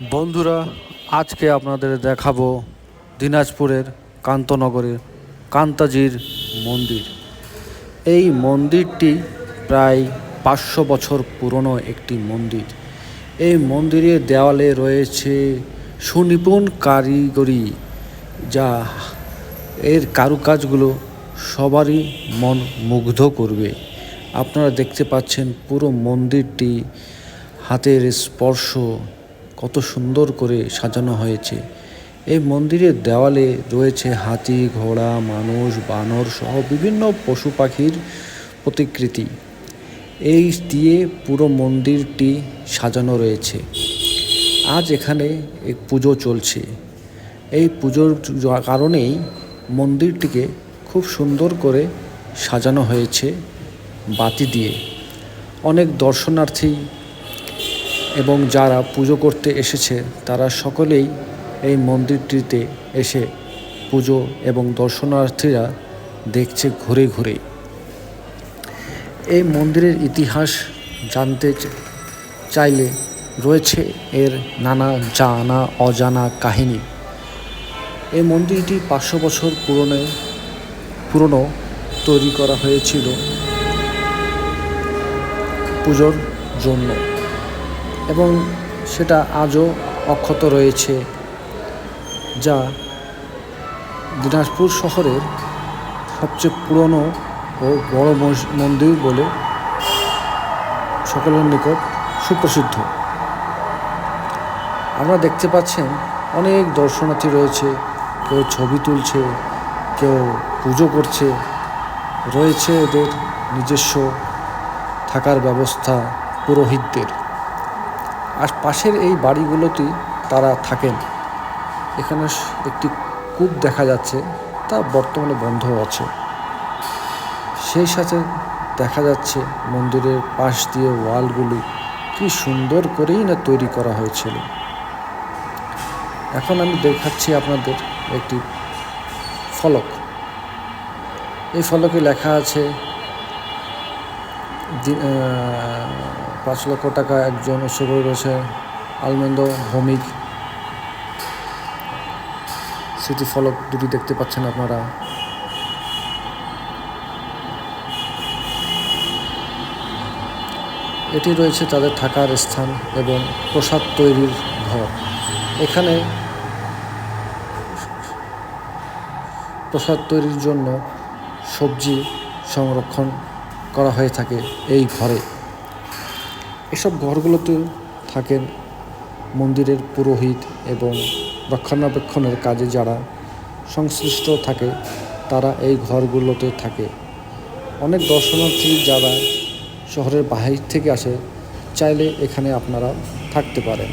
বন্ধুরা, আজকে আপনাদের দেখাবো দিনাজপুরের কান্তনগরের কান্তাজির মন্দির। এই মন্দিরটি প্রায় পাঁচশো বছর পুরনো একটি মন্দির। এই মন্দিরের দেওয়ালে রয়েছে সুনিপুণ কারিগরি, যা এর কারুকাজগুলো সবারই মন মুগ্ধ করবে। আপনারা দেখতে পাচ্ছেন পুরো মন্দিরটি হাতের স্পর্শ কত সুন্দর করে সাজানো হয়েছে। এই মন্দিরের দেওয়ালে রয়েছে হাতি, ঘোড়া, মানুষ, বানর সহ বিভিন্ন পশু পাখির প্রতিকৃতি। এই দিয়ে পুরো মন্দিরটি সাজানো রয়েছে। আজ এখানে এক পুজো চলছে। এই পুজোর কারণেই মন্দিরটিকে খুব সুন্দর করে সাজানো হয়েছে বাতি দিয়ে। অনেক দর্শনার্থী এবং যারা পুজো করতে এসেছে, তারা সকলেই এই মন্দিরটিতে এসে পুজো এবং দর্শনার্থীরা দেখছে ঘুরে ঘুরে। এই মন্দিরের ইতিহাস জানতে চাইলে রয়েছে এর নানা জানা, অজানা কাহিনী। এই মন্দিরটি পাঁচশো বছর পুরনো পুরনো তৈরি করা হয়েছিল পুজোর জন্য। এবং সেটা আজও অক্ষত রয়েছে, যা দিনাজপুর শহরের সবচেয়ে পুরনো ও বড় মন্দির বলে সকলের নিকট সুপ্রসিদ্ধ। আমরা দেখতে পাচ্ছেন অনেক দর্শনার্থী রয়েছে, কেউ ছবি তুলছে, কেউ পুজো করছে, রয়েছে এদের নিজস্ব থাকার ব্যবস্থা পুরোহিতদের। পাশের এই বাড়িগুলোতেই তারা থাকেন। এখানে একটি কূপ দেখা যাচ্ছে, তা বর্তমানে বন্ধ আছে। সেই সাথে দেখা যাচ্ছে মন্দিরের পাশ দিয়ে ওয়ালগুলি। কি সুন্দর করেই না তৈরি করা হয়েছিল। এখন আমি দেখাচ্ছি আপনাদের একটি ফলক। এই ফলকে লেখা আছে পাঁচ লক্ষ টাকা একজন উৎসর্গ রয়েছে আলমেন্দ ভৌমিক স্মৃতি ফলক দুটি দেখতে পাচ্ছেন আপনারা। এটি রয়েছে তাদের থাকার স্থান এবং প্রসাদ তৈরির ঘর। এখানে প্রসাদ তৈরির জন্য সবজি সংরক্ষণ করা হয়ে থাকে এই ঘরে। এসব ঘরগুলোতে থাকেন মন্দিরের পুরোহিত এবং রক্ষণাবেক্ষণের কাজে যারা সংশ্লিষ্ট থাকে, তারা এই ঘরগুলোতে থাকে। অনেক দর্শনার্থী যারা শহরের বাহির থেকে আসে, চাইলে এখানে আপনারা থাকতে পারেন।